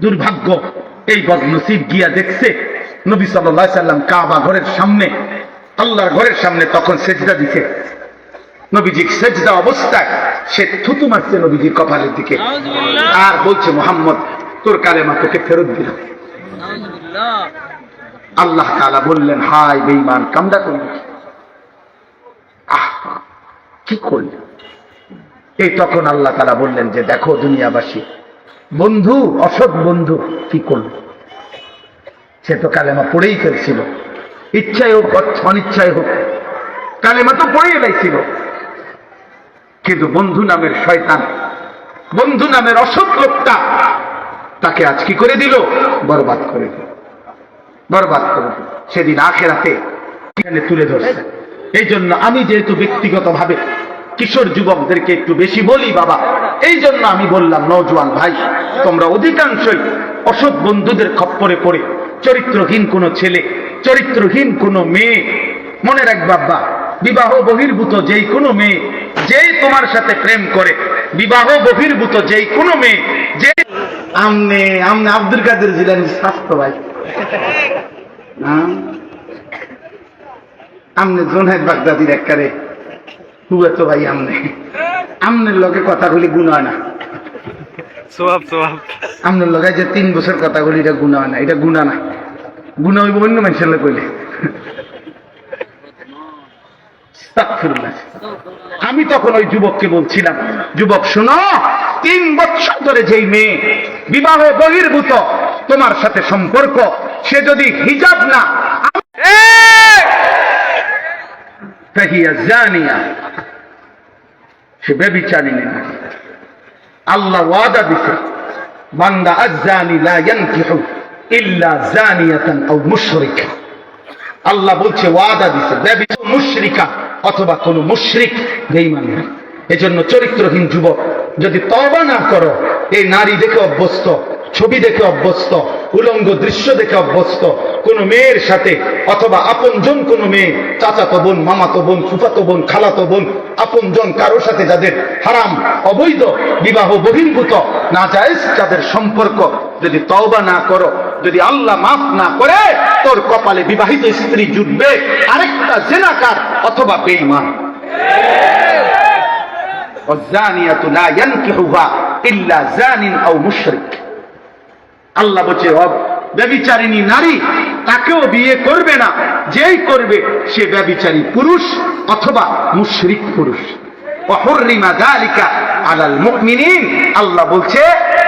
দুর্ভাগ্য এই বদনসিব গিয়া দেখছে নবী সাল্লাহ সাল্লাম কাবা ঘরের সামনে আল্লাহর ঘরের সামনে তখন সেজদা দিছে। নবীজি সেজদা অবস্থায় সে থুতু মারছে নবীজির কপালের দিকে। আর বলছে মোহাম্মদ তোর কালেমা তোকে ফেরত দিলাম। আল্লাহ তাআলা বললেন হাই বেঈমান কামডা করলি আহ কি করলি? এই তখন আল্লাহ তাআলা বললেন যে দেখো দুনিয়াবাসী বন্ধু, অসৎ বন্ধু, কি করল সে তো কালেমা পড়েই ফেলছিল। ইচ্ছাই হোক অনিচ্ছাই হোক, কালেমা তো পড়েই লাইছিল কিন্তু বন্ধু নামের শয়তান, বন্ধু নামের অসৎ লোকটা তাকে আজ কি করে দিল? বরবাদ করে দিল। বরবাদ করে দিল। সেদিন আখেরাতে এখানে তুলে ধরছে। এই জন্য আমি যেহেতু ব্যক্তিগতভাবে কিশোর যুবকদেরকে একটু বেশি বলি, বাবা এই জন্য আমি বললাম নজওয়ান ভাই, তোমরা অধিকাংশই অসৎ বন্ধুদের খপ্পরে পড়ে, চরিত্রহীন কোনো ছেলে, চরিত্রহীন কোনো মেয়ে। মনে রাখ বাবা বিবাহ বহির্ভূত যেই কোনো মেয়ে, যে তোমার সাথে প্রেম করে, বিবাহ বহির্ভূত যেই কোনো মেয়ে, যে আমনে আমনে আব্দুল কাদের জিলানি স্বাস্থ্য ভাই। হ্যাঁ? আমনে জোনহেদ বাগদাদির এককারে হুয়া তো ভাই আমনে। আমনের লগে কথাগুলি গুণ হয় না। আমনের লগে যে তিন বছর কথাগুলি এটা গুণ হয় না এটা গুণা না। গুণা হইব অন্য মানুষের লোক কইলে। আমি তখন ওই যুবককে বলছিলাম যুবক শোনো তিন বছর ধরে যেই মেয়ে বিবাহ বহির্ভূত তোমার সাথে সম্পর্ক সে যদি হিজাব না জানিয়া সে বেবিচারিণী নারী আল্লাহ ওয়াদা দিছে, বান্দা আজানি ইল্লা আল্লাহ বলছে, ওয়াদা দিছে ব্যবিচ মুশরিকা অথবা কোন মুশরিক বেঈমান এজন্য চরিত্রহীন যুবক, যদি তবা না করো, এই নারী দেখে অভ্যস্ত ছবি দেখে অভ্যস্ত উলঙ্গ দৃশ্য দেখে অভ্যস্ত কোন মেয়ের সাথে অথবা আপনজন কোন মেয়ে চাচাতো বোন মামাতো বোন ফুফাতো বোন খালাতো বোন আপনজন কারো সাথে যাদের হারাম অবৈধ বিবাহ বহির্ভূত না যায় যাদের সম্পর্ক যদি তওবা না করো যদি আল্লাহ মাফ না করে তোর কপালে বিবাহিত স্ত্রী জুটবে আরেকটা জেনাকার অথবা বেঈমান والزانية لا ينكحها إلا زان أو مشرك আল্লাহ বলছে অব ব্যবিচারিণী নারী, তাকেও বিয়ে করবে না। যেই করবে, সে ব্যবিচারী পুরুষ অথবা মুশরিক পুরুষ। আলাল মুমিনিন। আল্লাহ বলছে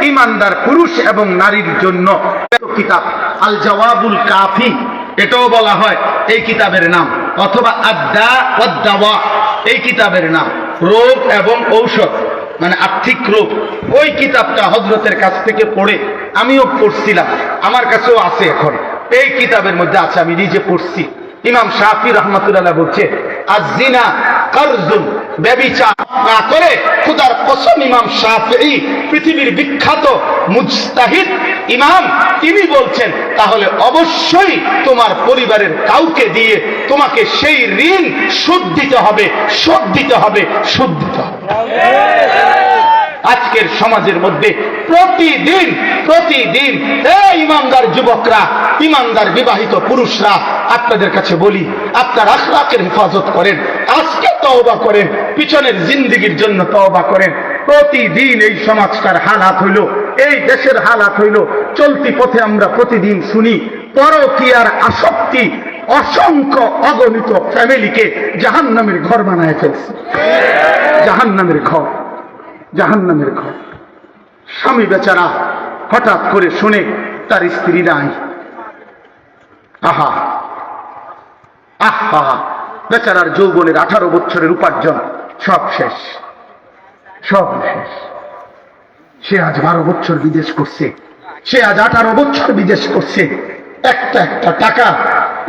ইমানদার পুরুষ এবং নারীর জন্য কিতাব, আল জওয়াবুল কাফি, এটাও বলা হয় এই কিতাবের নাম। অথবা ওয়াদ্দাওয়া, এই কিতাবের নাম। রোগ এবং ঔষধ। মানে আর্থিক রূপ। ওই কিতাবটা হজরতের কাছ থেকে পড়ে আমিও পড়ছিলাম। আমার কাছেও আছে এখন। এই কিতাবের মধ্যে আছে, আমি নিজে পড়ছি। ইমাম শাহি রহমতুল্লাহ বলছে আজিনা না করে খুদার কসম ইমাম শাফি পৃথিবীর বিখ্যাত মুজতাহিদ ইমাম, তিনি বলছেন, তাহলে অবশ্যই তোমার পরিবারের কাউকে দিয়ে তোমাকে সেই ঋণ শোধ দিতে হবে, শোধ দিতে হবে, শোধ দিতে হবে। আজকের সমাজের মধ্যে প্রতিদিন প্রতিদিন এই ইমানদার যুবকরা, ইমানদার বিবাহিত পুরুষরা আপনাদের কাছে বলি, আপনার আখলাকের হেফাজত করেন, আজকে তওবা করেন, পিছনের জিন্দিগির জন্য তওবা করেন। প্রতিদিন এই সমাজটার হালাত হইল, এই দেশের হালাত হইল, চলতি পথে আমরা প্রতিদিন শুনি, পরকিয়ার আসক্তি অসংখ্য অগণিত ফ্যামিলিকে জাহান্নামের ঘর বানায় ফেলছে। জাহান্নামের ঘর। জাহান্নামের ঘর। স্বামী বেচারা হঠাৎ করে শুনে তার স্ত্রী নাই আহা আহা, বেচারার যৌবনের আঠারো বছরের উপার্জন সব শেষ সব শেষ। সে আজ বারো বছর বিদেশ করছে, সে আজ আঠারো বছর বিদেশ করছে। একটা একটা টাকা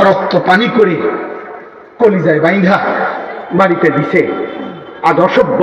রক্ত পানি করে কলিজায় বাইন্ধা বাড়িতে দিছে। আজ অসভ্য